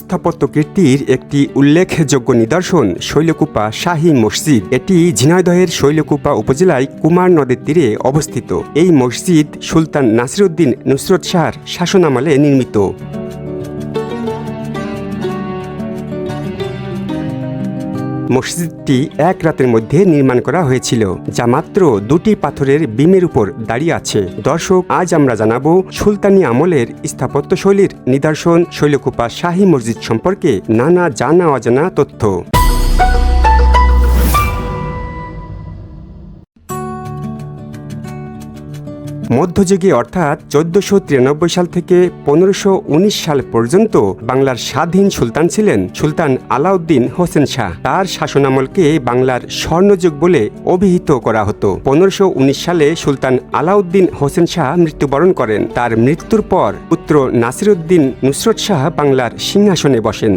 স্থাপত্য কীর্তির একটি উল্লেখযোগ্য নিদর্শন শৈলকুপা শাহী মসজিদ। এটি ঝিনাইদহের শৈলকুপা উপজেলায় কুমার নদের তীরে অবস্থিত। এই মসজিদ সুলতান নাসিরুদ্দিন নুসরত শাহর শাসনামলে নির্মিত। মসজিদটি এক রাতের মধ্যে নির্মাণ করা হয়েছিল, যা মাত্র দুটি পাথরের বিমের উপর দাঁড়িয়ে আছে। দর্শক, আজ আমরা জানাব সুলতানি আমলের স্থাপত্যশৈলীর নিদর্শন শৈলকুপা শাহী মসজিদ সম্পর্কে নানা জানা অজানা তথ্য। মধ্যযুগে অর্থাৎ চোদ্দশো তিরানব্বই সাল থেকে পনেরোশো সাল পর্যন্ত বাংলার স্বাধীন সুলতান ছিলেন সুলতান আলাউদ্দিন হোসেন শাহ। তার শাসনামলকে বাংলার স্বর্ণযুগ বলে অভিহিত করা হতো। পনেরোশো সালে সুলতান আলাউদ্দিন হোসেন শাহ মৃত্যুবরণ করেন। তার মৃত্যুর পর পুত্র নাসিরুদ্দিন নুসরত শাহ বাংলার সিংহাসনে বসেন।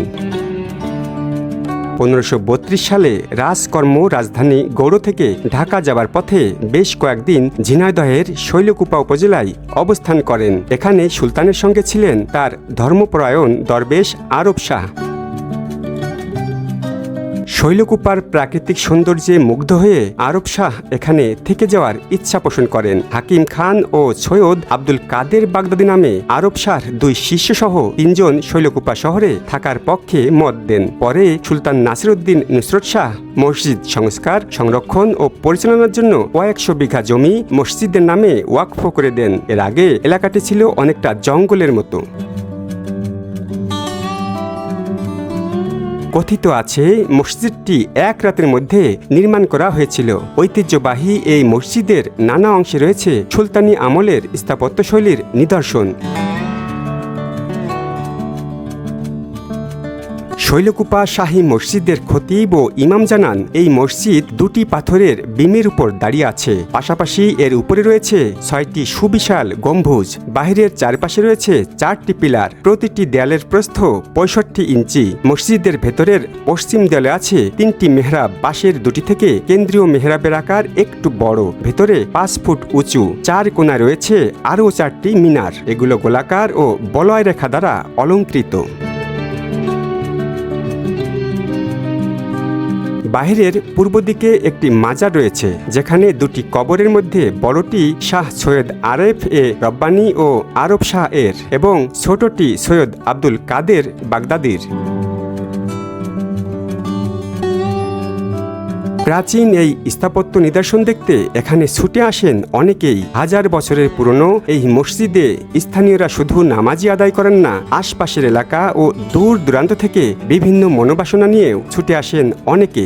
পনেরোশো সালে রাজকর্ম রাজধানী গৌড় থেকে ঢাকা যাবার পথে বেশ কয়েকদিন ঝিনাইদহের শৈলকুপা উপজেলায় অবস্থান করেন। এখানে সুলতানের সঙ্গে ছিলেন তার ধর্মপরায়ণ দরবেশ আরব শাহ। শৈলকুপার প্রাকৃতিক সৌন্দর্যে মুগ্ধ হয়ে আরব শাহ এখানে থেকে যাওয়ার ইচ্ছা পোষণ করেন। হাকিম খান ও সৈয়দ আব্দুল কাদের বাগদাদি নামে আরব শাহর দুই শিষ্যসহ তিনজন শৈলকুপা শহরে থাকার পক্ষে মত দেন। পরে সুলতান নাসিরুদ্দিন নুসরত শাহ মসজিদ সংস্কার, সংরক্ষণ ও পরিচালনার জন্য কয়েকশো বিঘা জমি মসজিদের নামে ওয়াকফ করে দেন। এর আগে এলাকাটি ছিল অনেকটা জঙ্গলের মতো। কথিত আছে, মসজিদটি এক রাতের মধ্যে নির্মাণ করা হয়েছিল। ঐতিহ্যবাহী এই মসজিদের নানা অংশে রয়েছে সুলতানি আমলের স্থাপত্যশৈলীর নিদর্শন। শৈলকুপা শাহী মসজিদের খতিব ও ইমাম জানান, এই মসজিদ দুটি পাথরের বিমের উপর দাঁড়িয়ে আছে। পাশাপাশি এর উপরে রয়েছে ছয়টি সুবিশাল গম্বুজ, বাহিরের চারপাশে রয়েছে চারটি পিলার, প্রতিটি দেয়ালের প্রস্থ পঁয়ষট্টি ইঞ্চি। মসজিদের ভেতরের পশ্চিম দেয়ালে আছে তিনটি মেহরাব, পাশের দুটি থেকে কেন্দ্রীয় মেহরাবের আকার একটু বড়, ভেতরে পাঁচ ফুট উঁচু। চার কোণায় রয়েছে আরও চারটি মিনার, এগুলো গোলাকার ও বলয় রেখা দ্বারা অলঙ্কৃত। বাহিরের পূর্ব দিকে একটি মাজার রয়েছে, যেখানে দুটি কবরের মধ্যে বড়টি শাহ সৈয়দ আরেফ এ রব্বানি ও আরব শাহ এর এবং ছোটটি সৈয়দ আব্দুল কাদের বাগদাদির। প্রাচীন এই স্থাপত্য নিদর্শন দেখতে এখানে ছুটে আসেন অনেকেই। হাজার বছরের পুরনো এই মসজিদে স্থানীয়রা শুধু নামাজি আদায় করেন না, আশপাশের এলাকা ও দূর দূরান্ত থেকে বিভিন্ন মনোবাসনা নিয়েও ছুটে আসেন অনেকে।